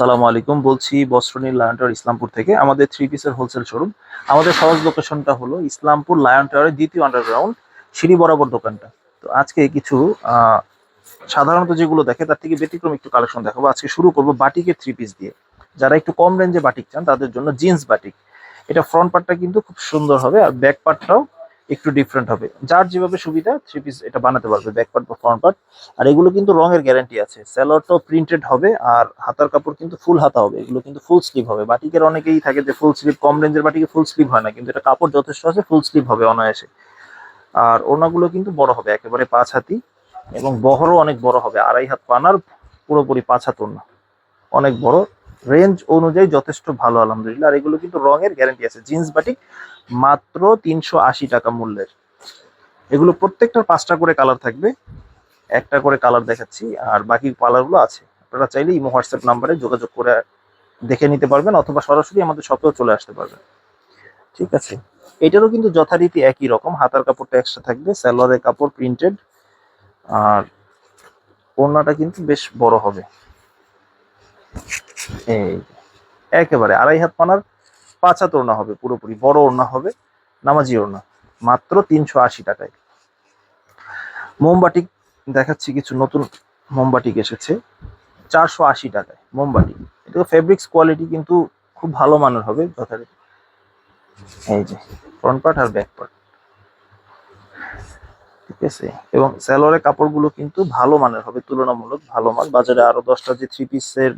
আসসালামু আলাইকুম। বলছি বস্ত্রনীল লায়ন টাওয়ার ইসলামপুর থেকে। আমাদের থ্রি পিসের হোলসেল শোরুম আমাদের সহজ লোকেশনটা হলো ইসলামপুর লায়ন টাওয়ারের দ্বিতীয় আন্ডারগ্রাউন্ড সিঁড়ি বরাবর দোকানটা। তো আজকে কিছু সাধারণত যেগুলো দেখে তার থেকে ব্যতিক্রম একটু কালেকশন দেখাবো। আজকে শুরু করব বাটিকের থ্রি পিস দিয়ে। যারা একটু কম রেঞ্জে বাটিক চান, তাদের জন্য জিন্স বাটিক। এটা ফ্রন্ট পার্টটা কিন্তু খুব সুন্দর হবে আর ব্যাক পার্টটাও একটু ডিফারেন্ট হবে। যার যেভাবে সুবিধা থ্রি পিস এটা বানাতে পারবে ব্যাক পার্ট বা ফ্রন্ট পার্ট আর এগুলো কিন্তু রঙের গ্যারান্টি আছে। স্যালোয়ারটাও প্রিন্টেড হবে আর হাতার কাপড় কিন্তু ফুল হাতা হবে। এগুলো কিন্তু ফুল স্লিভ হবে। বাটিকের অনেকেই থাকে যে ফুল স্লিভ কম রেঞ্জের বাটিকে ফুল স্লিভ হয় না, কিন্তু এটা কাপড় যথেষ্ট আছে ফুল স্লিভ হবে অনায়াসে। আর ওনাগুলো কিন্তু বড় হবে, একেবারে পাঁচ হাতি এবং বহরও অনেক বড় হবে। আড়াই হাত পানার পুরোপুরি পাঁচ হাত ওনা অনেক বড় রেঞ্জ অনুযায়ী যথেষ্ট ভালো, আলহামদুলিল্লাহ। আর এগুলো কিন্তু রঙের গ্যারান্টি আছে। জিন্স বাটিক মাত্র তিনশো আশি টাকা মূল্যের। এগুলো প্রত্যেকটার পাঁচটা করে কালার থাকবে। একটা করে কালার দেখাচ্ছি, আর বাকি কালারগুলো আছে। আপনারা চাইলে ইমো হোয়াটসঅ্যাপ নাম্বারে যোগাযোগ করে দেখে নিতে পারবেন, অথবা সরাসরি আমাদের শপেও চলে আসতে পারবেন। ঠিক আছে? এটারও কিন্তু যথারীতি একই রকম। হাতার কাপড়টা এক্সট্রা থাকবে, সালোয়ারের কাপড় প্রিন্টেড আর ওড়নাটা কিন্তু বেশ বড় হবে। এই একেবারে আড়াই হাত পানার পাঁচ হাত ওড়না হবে, পুরোপুরি বড় ওড়না হবে, নামাজি ওড়না, মাত্র তিনশো আশি টাকায়। মোমবাটিক দেখাচ্ছি, কিছু নতুন মোমবাটিক এসেছে, চারশো আশি টাকায় মোমবাটি এটা ফেব্রিক্স কোয়ালিটি কিন্তু খুব ভালো মানের হবে, যথারীতি। এই যে ফ্রন্ট পার্ট আর ব্যাক পার্ট ঠিক আছে? এবং স্যালোয়ারের কাপড়গুলো কিন্তু ভালো মানের হবে, তুলনামূলক ভালো মান বাজারে আরও দশটা যে থ্রি পিসের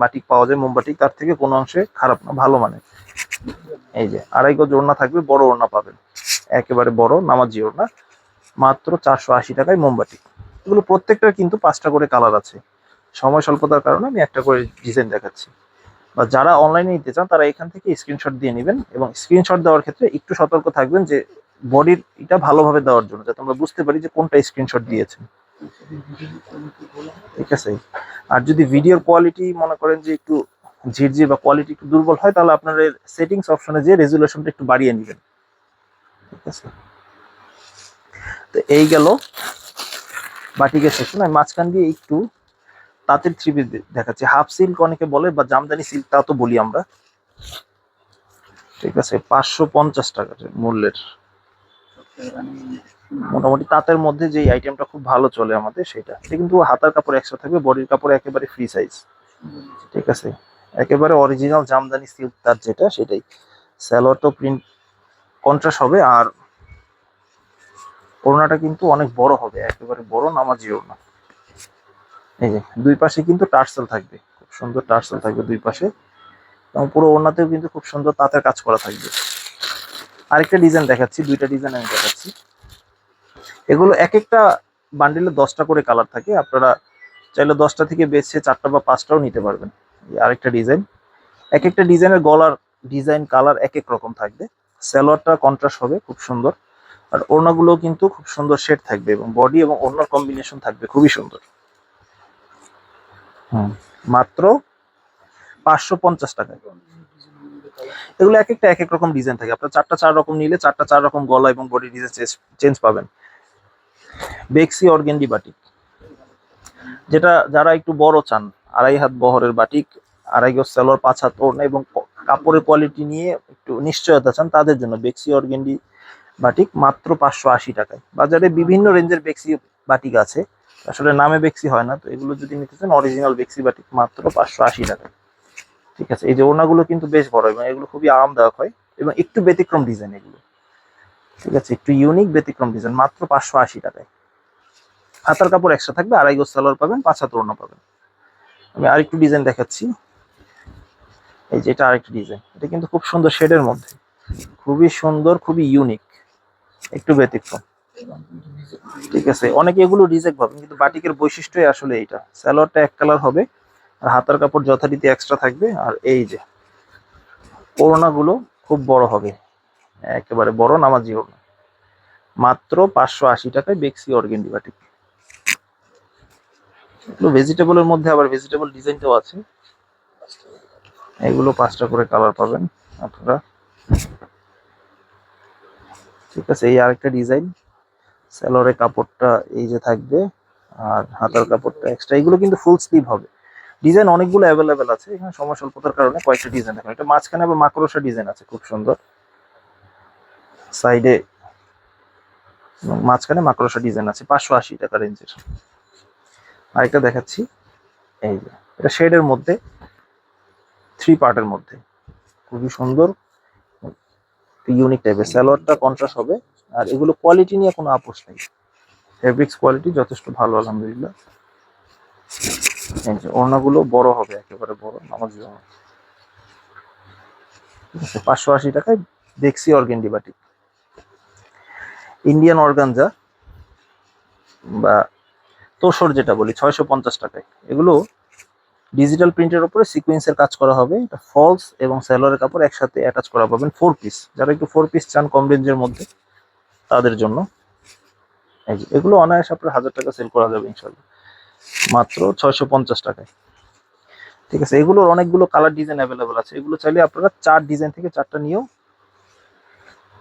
বাটিক পাওয়া যায় মোমবাটিক তার থেকে কোনো অংশে খারাপ না, ভালো মানের। এই যে, আড়াই গজ ওড়না থাকবে, বড় ওড়না পাবেন। একেবারে বড়, নামাজি ওড়না। মাত্র চারশো আশি টাকায় মোমবাতি। এগুলো প্রত্যেকটার কিন্তু পাঁচটা করে কালার আছে। সময় স্বল্পতার কারণে আমি একটা করে ডিজাইন দেখাচ্ছি। বা যারা অনলাইনে নিতে চান, তারা এখান থেকে স্ক্রিনশট দিয়ে নেবেন এবং স্ক্রিনশট দেওয়ার ক্ষেত্রে একটু সতর্ক থাকবেন যে বডির এটা ভালোভাবে দেওয়ার জন্য, যাতে আমরা বুঝতে পারি যে কোনটা স্ক্রিনশট দিয়েছেন। ঠিক আছে? আর যদি ভিডিওর কোয়ালিটি মনে করেন যে একটু ঝিরঝির বা কোয়ালিটি একটু দুর্বল হয়, তাহলে আপনার সেটিংস অপশনে যে রেজুলেশনটা একটু বাড়িয়ে নেবেন। ঠিক আছে? তো এই গেল বাটিকের সেকশন আমি মাঝখান দিয়ে একটু তাঁতের থ্রি পিস দেখাচ্ছি। হাফ সিল্ক অনেকে বলে, বা জামদানি সিল্ক তা তো বলি আমরা। ঠিক আছে? পাঁচশো পঞ্চাশ টাকার মূল্যের মোটামুটি তাঁতের মধ্যে যে আইটেমটা খুব ভালো চলে আমাদের, সেটা। কিন্তু হাতার কাপড় এক্সট্রা থাকবে, বডির কাপড় একেবারে ফ্রি সাইজ ঠিক আছে? একেবারে অরিজিনাল জামদানি সিল্ক তার যেটা, সেটাই। স্যালোয়ার তো প্রিন্ট কন্ট্রাস্ট হবে, আর ওড়নাটা কিন্তু অনেক বড় হবে, একেবারে বড় নামাজি ওড়না। এই যে, দুই পাশে কিন্তু টার্সেল থাকবে, খুব সুন্দর টার্সেল থাকবে দুই পাশে। এবং পুরো ওড়নাতেও কিন্তু খুব সুন্দর তাঁতের কাজ করা থাকবে। আরেকটা ডিজাইন দেখাচ্ছি, দুইটা ডিজাইন আমি দেখাচ্ছি। এগুলো এক একটা বান্ডিলে দশটা করে কালার থাকে। আপনারা চাইলে দশটা থেকে বেছে চারটা বা পাঁচটাও নিতে পারবেন। আরেকটা ডিজাইন এক একটা ডিজাইনের গলার ডিজাইন কালার এক এক রকম থাকবে। স্যালোয়ারটা কন্ট্রাস্ট হবে, খুব সুন্দর। আর ওড়নাগুলো কিন্তু খুব সুন্দর শেড থাকবে এবং বডি এবং ওড়নার কম্বিনেশন থাকবে, খুবই সুন্দর। হুম, মাত্র পাঁচশো পঞ্চাশ টাকা এগুলো এক একটা এক এক রকম ডিজাইন থাকে। আপনার চারটা চার রকম নিলে চারটা চার রকম গলা এবং বডি ডিজাইন চেঞ্জ পাবেন। বেক্সি অর্গেন্ডি বাটিক যেটা যারা একটু বড় চান, আড়াই হাত বহরের বাটিক আড়াই গজ সেলোর পাঁচ হাত ওড়না এবং কাপড়ের কোয়ালিটি নিয়ে একটু নিশ্চয়তা চান, তাদের জন্য বেক্সি অর্গেন্ডি বাটিক মাত্র পাঁচশো আশি টাকায়। বাজারে বিভিন্ন রেঞ্জের বেক্সি বাটিক আছে। আসলে নামে বেক্সি হয় না, তো এগুলো যদি নিতে চান অরিজিনাল বেক্সি বাটিক মাত্র পাঁচশো আশি টাকা ঠিক আছে? এই যে ওড়নাগুলো কিন্তু বেশ বড় এবং এগুলো খুবই আরামদায়ক হয় এবং একটু ব্যতিক্রম ডিজাইন এগুলো। ঠিক আছে? একটু ইউনিক ব্যতিক্রম ডিজাইন মাত্র পাঁচশো আশি টাকায়। হাতার কাপড় একশো থাকবে, আড়াই গোজ সালোয়ার পাবেন, পাঁচ হাত ওড়না পাবেন। আমি আরেকটু ডিজাইন দেখাচ্ছি। এই যে এটা আরেকটা ডিজাইন এটা কিন্তু খুব সুন্দর শেডের মধ্যে। খুবই সুন্দর, খুবই ইউনিক একটু ব্যতিক্রম। ঠিক আছে? অনেকে এগুলো রিজেক্ট ভাবেন, কিন্তু বাটিকের বৈশিষ্ট্যই আসলে এইটা। সালোয়ারটা এক কালার হবে আর হাতার কাপড় যথারীতি এক্সট্রা থাকবে, আর এই যে ওড়নাগুলো খুব বড় হবে। একেবারে বড় নামাজি ওড়না। মাত্র পাঁচশো আশি টাকায় বেক্সি অর্গেন্ডি এগুলো ভেজিটেবলের মধ্যে আবার ভেজিটেবল ডিজাইনটাও আছে। এগুলো পাঁচটা করে কালার পাবেন আপনারা। ঠিক আছে, এই আরেকটা ডিজাইন স্যালোয়ারের কাপড়টা এই যে থাকবে, আর হাতার কাপড়টা এক্সট্রা এগুলো কিন্তু ফুল স্লিভ হবে। ডিজাইন অনেকগুলো অ্যাভেলেবেল আছে, এখানে সময় স্বল্পতার কারণে কয়েকটা ডিজাইন দেখেন। এটা মাঝখানে আবার মাকড়সা ডিজাইন আছে, খুব সুন্দর। সাইডে মাঝখানে মাকড়সা ডিজাইন আছে, পাঁচশো আশি টাকা রেঞ্জের আরেকটা দেখাচ্ছি, এই যে, এটা শেডের মধ্যে থ্রি পার্টের মধ্যে। খুবই সুন্দর ইউনিক টাইপের স্যালোয়ারটা কন্ট্রাস্ট হবে, আর এগুলো কোয়ালিটি নিয়ে কোনো আপোষ নেই। ফেব্রিক্স কোয়ালিটি যথেষ্ট ভালো, আলহামদুলিল্লাহ। ওড়নাগুলো বড় হবে, একেবারে বড়, নামাজ ঠিক পাঁচশো আশি টাকায় দেখছি অর্গেন্ডি বাটিক ইন্ডিয়ান অর্গানজা বা তোসর যেটা বলি, ছয়শো পঞ্চাশ টাকায়। এগুলো ডিজিটাল প্রিন্টের উপরে সিকোয়েন্সের কাজ করা হবে, এটা ফলস এবং স্যালোয়ারের কাপড় একসাথে অ্যাটাচ করা পাবেন ফোর পিস যারা একটু ফোর পিস চান কম রেঞ্জের মধ্যে, তাদের জন্য। এগুলো অনায়াসে আপনার হাজার টাকা সেল করা যাবে ইনশাল্লাহ মাত্র ছয়শো পঞ্চাশ টাকায়। ঠিক আছে, এগুলোর অনেকগুলো কালার ডিজাইন অ্যাভেলেবেল আছে। এগুলো চাইলে আপনারা চার ডিজাইন থেকে চারটা নিয়েও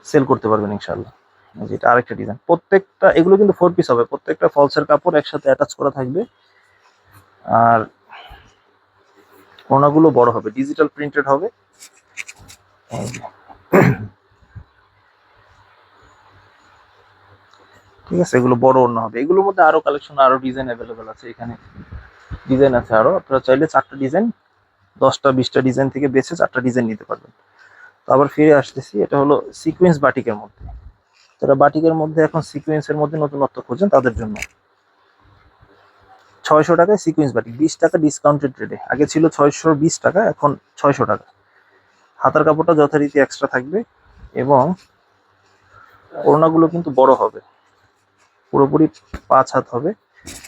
সেল করতে পারবেন ইনশাল্লাহ যেটা আরেকটা ডিজাইন প্রত্যেকটা, এগুলো কিন্তু ফোর পিস হবে। প্রত্যেকটা ফলসের কাপড় একসাথে অ্যাটাচ করা থাকবে। আর কোনাগুলো বড় হবে। ডিজিটাল প্রিন্টেড হবে এই যে। ঠিক আছে? এগুলো বড় অন্য হবে। এগুলোর মধ্যে আরও কালেকশন আরও ডিজাইন অ্যাভেলেবেল আছে এখানে। ডিজাইন আছে আরও। আপনারা চাইলে চারটা ডিজাইন দশটা, বিশটা ডিজাইন থেকে বেছে চারটা ডিজাইন নিতে পারবেন। তো আবার ফিরে আসতেছি। এটা হলো সিকোয়েন্স বাটিকের মধ্যে। যারা বাটিকের মধ্যে এখন সিকোয়েন্সের মধ্যে নতুনত্ব খোঁজেন তাদের জন্য। ছয়শো টাকায় সিকোয়েন্স বাটিক। বিশ টাকা ডিসকাউন্টেড রেটে আগে ছিল ছয়শো বিশ টাকা, এখন ছয়শো টাকা। হাতার কাপড়টা যথারীতি এক্সট্রা থাকবে এবং ওড়নাগুলো কিন্তু বড় হবে। পুরোপুরি পাঁচ হাত হবে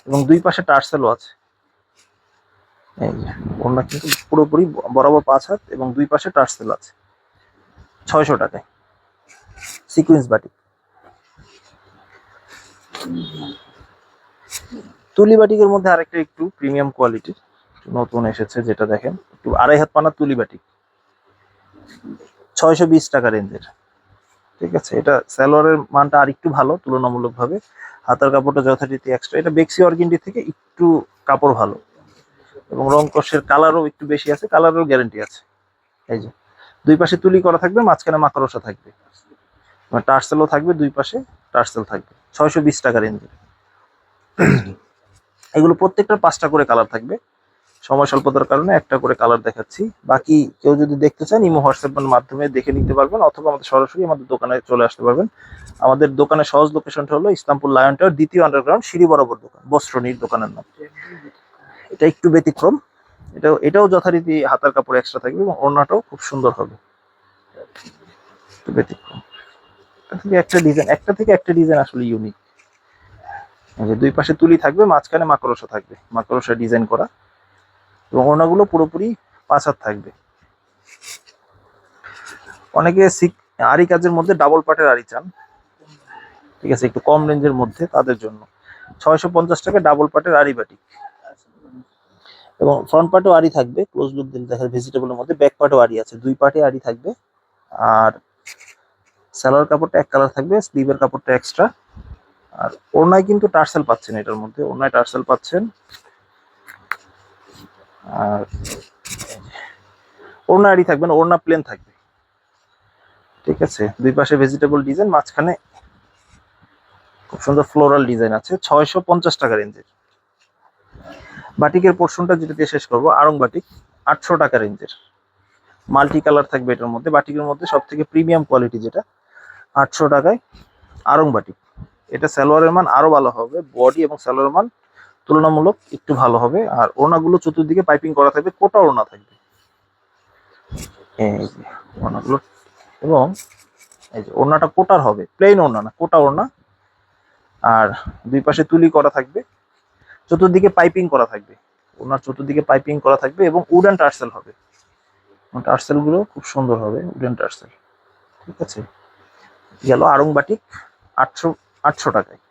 এবং দুই পাশে টার্সেলও আছে। এই যে কিন্তু পুরোপুরি বরাবর পাঁচ হাত এবং দুই পাশে টার্সেল আছে। ছয়শো টাকায়। Sequence batik. তুলি বাটিকের মধ্যে আরেকটা একটু প্রিমিয়াম কোয়ালিটির নতুন এসেছে, যেটা দেখেন। একটু আড়াই হাত পানা তুলি বাটিক। ছয়শো বিশ টাকা রেঞ্জের। ঠিক আছে, এটা সালোয়ারের মানটা আর একটু ভালো, তুলনামূলকভাবে। হাতার কাপড়টা যথারীতি এক্সট্রা এটা বেক্সি অর্গিন্ডি থেকে একটু কাপড় ভালো। এবং রং কষের কালারও একটু বেশি আছে কালারেরও গ্যারেন্টি আছে। এই যে, দুই পাশে তুলি করা থাকবে, মাঝখানে মাকড়সা থাকবে। টার্সেলও থাকবে, দুই পাশে টার্সেল থাকবে, ছয়শো বিশ টাকা রেঞ্জের। এগুলো প্রত্যেকটা পাঁচটা করে কালার থাকবে। সময় স্বল্পতার কারণে একটা করে কালার দেখাচ্ছি। বাকি কেউ যদি দেখতে চান, ইমো হোয়াটসঅ্যাপের মাধ্যমে দেখে নিতে পারবেন, অথবা আমাদের সরাসরি আমাদের দোকানে চলে আসতে পারবেন। আমাদের দোকানের সহজ লোকেশনটা হলো ইসলামপুর লায়ন টাওয়ার, দ্বিতীয় আন্ডারগ্রাউন্ড সিঁড়ি বরাবর দোকান বস্ত্রনীর দোকানের নাম। এটা একটু ব্যতিক্রম। এটাও এটাও যথারীতি হাতার কাপড় এক্সট্রা থাকবে এবং ওড়নাটাও খুব সুন্দর হবে। একটু ব্যতিক্রম। একটা ডিজাইন একটা থেকে একটা ডিজাইন আসলে ইউনিক দুই পাশে তুলি থাকবে, মাঝখানে মাকড়সা থাকবে। মাকড়সা ডিজাইন করা। এবং ওড়নাগুলো পুরোপুরি পাঁচ থাকবে। অনেকে সিক আরি কাজের মধ্যে ডাবল পাটের আরি চান। ঠিক আছে, একটু কম রেঞ্জের মধ্যে তাদের জন্য। ছয়শো পঞ্চাশ টাকা ডাবল পাটের আরি বাটি এবং ফ্রন্ট পার্টও আরি থাকবে ক্লোজ লুক দিলে দেখা ভেজিটেবলের মধ্যে ব্যাক পার্টও আরি আছে, দুই পার্টে আরি থাকবে। আর সালোয়ার কাপড়টা এক কালার থাকবে স্লিভের কাপড়টা এক্সট্রা আর ওড়নায় কিন্তু টার্সেল পাচ্ছেন এটার মধ্যে, ওড়নায় টার্সেল পাচ্ছেন আর ওড়না আড়ি থাকবে না, ওড়না প্লেন থাকবে। ঠিক আছে? দুই পাশে ভেজিটেবল ডিজাইন মাঝখানে খুব সুন্দর ফ্লোরাল ডিজাইন আছে, ছয়শো পঞ্চাশ টাকা রেঞ্জের। বাটিকের পোর্শনটা যেটা দিয়ে শেষ করব, আড়ং বাটিক, আটশো টাকা রেঞ্জের। মাল্টি কালার থাকবে এটার মধ্যে, বাটিকের মধ্যে সব থেকে প্রিমিয়াম কোয়ালিটি যেটা, আটশো টাকায় আড়ং বাটিক। এটা সালোয়ারের মান আরও ভালো হবে বডি এবং সালোয়ারের মান তুলনামূলক একটু ভালো হবে। আর ওড়নাগুলো চতুর্দিকে পাইপিং করা থাকবে, কোটা ওড়না থাকবে। এবং এই যে ওড়নাটা কোটার হবে প্লেন ওড়না না, কোটা ওড়না। আর দুই পাশে তুলি করা থাকবে, চতুর্দিকে পাইপিং করা থাকবে। ওনার চতুর্দিকে পাইপিং করা থাকবে এবং উডেন টার্সেল হবে। টার্সেলগুলো খুব সুন্দর হবে, উডেন টার্সেল। ঠিক আছে? গেল আড়ং বাটিক আটশো আটশো টাকায়।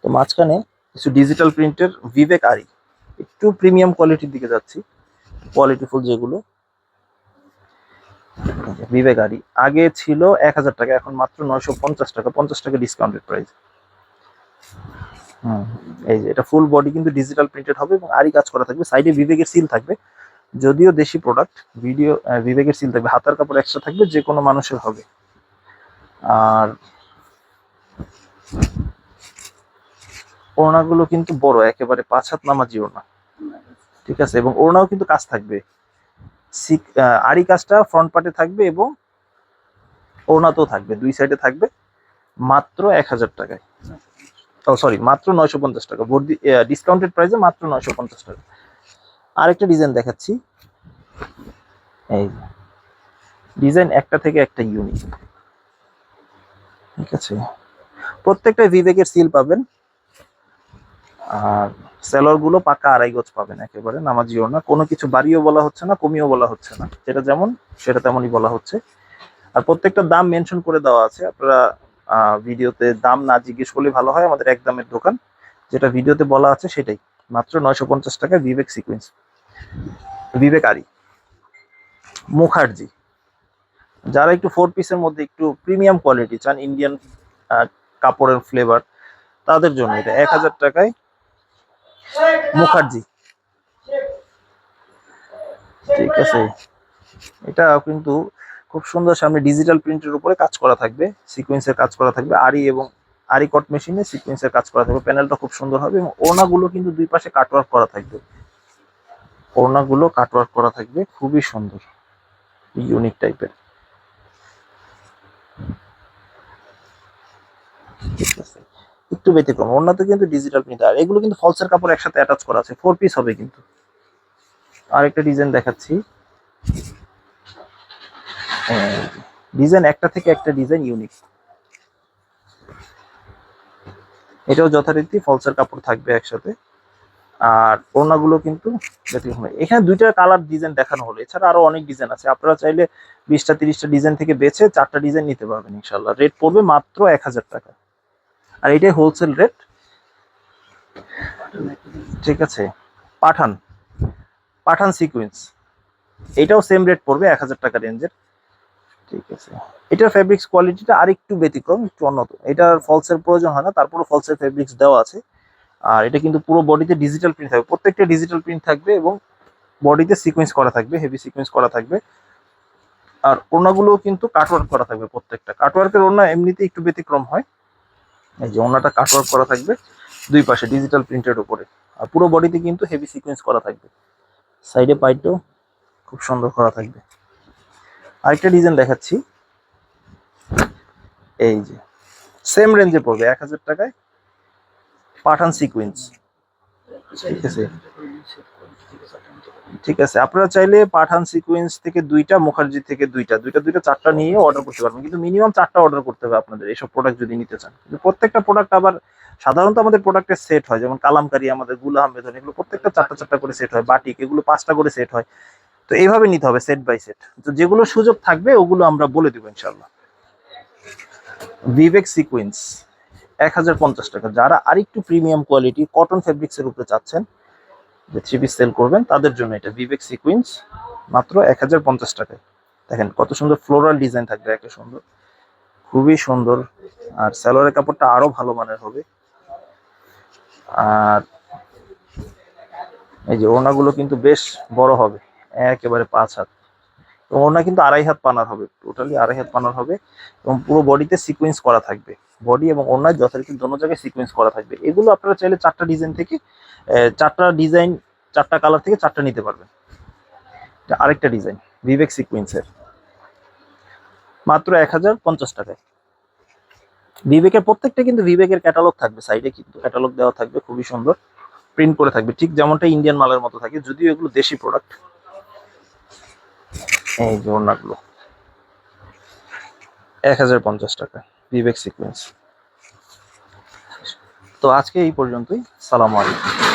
তো মাঝখানে কিছু ডিজিটাল প্রিন্টের বিবেক আরি একটু প্রিমিয়াম কোয়ালিটির দিকে যাচ্ছি কোয়ালিটিফুল যেগুলো। বিবেক আরি আগে ছিল এক হাজার টাকা, এখন মাত্র নয়শো পঞ্চাশ টাকা পঞ্চাশ টাকা ডিসকাউন্টেড প্রাইস হুম, এই যে, এটা ফুল বডি কিন্তু ডিজিটাল প্রিন্টেড হবে এবং আরই কাজ করা থাকবে। সাইডে বিবেকের সিল থাকবে, যদিও দেশি প্রোডাক্ট ভিডিও বিবেকের সিল থাকবে। হাতার কাপড় এক্সট্রা থাকবে যে কোনো মানুষের হবে। আর ওড়নাগুলো কিন্তু বড়, একেবারে পাঁচ হাত নামাজি ওড়না। ঠিক আছে? এবং ওড়নাও কিন্তু কাজ থাকবে। আড়ি কাজটা ফ্রন্ট পার্টে থাকবে এবং ওড়নাতেও থাকবে, দুই সাইডে থাকবে মাত্র এক হাজার টাকায়। সরি মাত্র নয়শো পঞ্চাশ টাকা। ভর্তি ডিসকাউন্টেড প্রাইসে মাত্র নয়শো পঞ্চাশ টাকা। আরেকটা ডিজাইন দেখাচ্ছি। এই ডিজাইন একটা থেকে একটা ইউনিক ঠিক আছে? প্রত্যেকটা বিবেকের সিল পাবেন। আর সেলরগুলো পাকা আড়াই গজ পাবেন একেবারে নামাজিও না। কোনো কিছু বাড়িও বলা হচ্ছে না কমিও বলা হচ্ছে না। যেটা যেমন সেটা তেমনই বলা হচ্ছে। আর প্রত্যেকটা দাম মেনশন করে দেওয়া আছে। আপনারা ভিডিওতে দাম না জিজ্ঞেস করলে ভালো হয়। আমাদের এক দামের দোকান যেটা ভিডিওতে বলা আছে সেটাই। মাত্র নয়শো পঞ্চাশ টাকা বিবেক সিকুয়েন্স বিবেক আরি। মুখার্জি। যারা একটু ফোর পিসের মধ্যে একটু প্রিমিয়াম কোয়ালিটি চান ইন্ডিয়ান কাপড়ের ফ্লেভার তাদের জন্য এটা এক হাজার টাকায় মুখার্জি। ঠিক আছে। এটা কিন্তু খুব সুন্দর সামনে ডিজিটাল প্রিন্টের উপরে কাজ করা থাকবে সিকোয়েন্সের কাজ করা থাকবে আরি এবং আরি কট মেশিনে সিকোয়েন্সের কাজ করা থাকবে প্যানেলটা খুব সুন্দর হবে এবং ওড়নাগুলো কিন্তু দুই পাশে কাটওয়ার্ক করা থাকবে। ওড়নাগুলো কাটওয়ার্ক করা থাকবে, খুবই সুন্দর ইউনিক টাইপের ঠিক আছে। একটু ব্যতিক্রম। ওড়নাতে কিন্তু ডিজিটাল প্রিন্ট আর এগুলো কিন্তু ফলসের কাপড় একসাথে অ্যাটাচ করা আছে। ফোর পিস হবে কিন্তু। আরেকটা ডিজাইন দেখাচ্ছি। ডিজাইন একটা থেকে একটা ডিজাইন ইউনিক এটাও যথারীতি ফলসের কাপড় থাকবে একসাথে। আর ওড়নাগুলো কিন্তু এখানে দুইটা কালার ডিজাইন দেখানো হলো। এছাড়া আরও অনেক ডিজাইন আছে। আপনারা চাইলে বিশটা, তিরিশটা ডিজাইন থেকে বেছে চারটা ডিজাইন নিতে পারবেন ইনশাল্লাহ রেট পড়বে মাত্র এক হাজার টাকা। আর এটাই হোলসেল রেট ঠিক আছে। পাঠান। পাঠান সিকুয়েন্স এটাও সেম রেট পড়বে, এক হাজার টাকা রেঞ্জের ঠিক আছে। এটার ফেব্রিক্স কোয়ালিটিটা আরেকটু ব্যতিক্রম, একটু উন্নত এটার ফলসের প্রয়োজন হয় না তারপরে ফলসের ফেব্রিক্স দেওয়া আছে। আর এটা কিন্তু পুরো বডিতে ডিজিটাল প্রিন্ট থাকবে। প্রত্যেকটা ডিজিটাল প্রিন্ট থাকবে এবং বডিতে সিকোয়েন্স করা থাকবে হেভি সিকোয়েন্স করা থাকবে। আর ওড়নাগুলো কিন্তু কাটওয়ার্ক করা থাকবে প্রত্যেকটা। কাটওয়ার্কের ওড়না এমনিতে একটু ব্যতিক্রম হয়। এই যে ওড়নাটা কাটওয়ার্ক করা থাকবে দুই পাশে ডিজিটাল প্রিন্টের উপরে। আর পুরো বডিতে কিন্তু হেভি সিকোয়েন্স করা থাকবে। সাইডে পাইটও খুব সুন্দর করা থাকবে। আরেকটা ডিজাইন দেখাচ্ছি। এই যে সেম রেঞ্জে পড়বে, এক হাজার টাকায় পাঠান সিকুয়েন্স ঠিক আছে? ঠিক আছে, আপনারা চাইলে পাঠান সিকুয়েন্স থেকে দুইটা, মুখার্জি থেকে দুইটা দুইটা দুইটা, চারটা নিয়ে অর্ডার করতে পারবেন। কিন্তু মিনিমাম চারটা অর্ডার করতে হবে আপনাদের, এইসব প্রোডাক্ট যদি নিতে চান। কিন্তু প্রত্যেকটা প্রোডাক্ট আবার সাধারণত আমাদের প্রোডাক্টের সেট হয়, যেমন কালামকারি, আমাদেরগুলা আহমেদন এগুলো প্রত্যেকটা চারটা চারটা করে সেট হয়। বাটিক, এগুলো পাঁচটা করে সেট হয়। তো এইভাবে নিতে হবে সেট বাই সেট তো যেগুলো সুযোগ থাকবে, ওগুলো আমরা বলে দেবো ইনশাল্লাহ বিবেক সিকুয়েন্স এক হাজার পঞ্চাশ টাকা। যারা আরেকটু প্রিমিয়াম কোয়ালিটি কটন ফেব্রিক্স এর উপরে চাচ্ছেন যে থ্রি পিস সেল করবেন, তাদের জন্য এটা বিবেক সিকুয়েন্স মাত্র এক হাজার পঞ্চাশ টাকায়। দেখেন কত সুন্দর ফ্লোরাল ডিজাইন থাকবে একে সুন্দর। খুবই সুন্দর। আর স্যালোয়ারের কাপড়টা আরও ভালো মানের হবে। আর এই যে ওড়নাগুলো কিন্তু বেশ বড় হবে, একেবারে পাঁচ হাত। ওড়না কিন্তু আড়াই হাত পানার হবে টোটালি আড়াই হাত পানার হবে। এবং পুরো বডিতে সিকোয়েন্স করা থাকবে। বডি এবং ওড়নায় যথারীতি দোনো জায়গায় সিকোয়েন্স করা থাকবে। এগুলো আপনারা চাইলে চারটা ডিজাইন থেকে চারটা ডিজাইন চারটা কালার থেকে চারটা নিতে পারবেন। আরেকটা ডিজাইন বিবেক সিকোয়েন্সের মাত্র এক হাজার পঞ্চাশ টাকায়। বিবেকের প্রত্যেকটা কিন্তু বিবেকের ক্যাটালগ থাকবে সাইডে কিন্তু ক্যাটালগ দেওয়া থাকবে, খুবই সুন্দর। প্রিন্ট করে থাকবে, ঠিক যেমনটা ইন্ডিয়ান মালের মতো থাকে, যদিও এগুলো দেশি প্রোডাক্ট এই যে ওড়নাগুলো। এক হাজার পঞ্চাশ টাকা বিবেক সিকোয়েন্স। তো আজকে এই পর্যন্তই। সালাম আলাইকুম।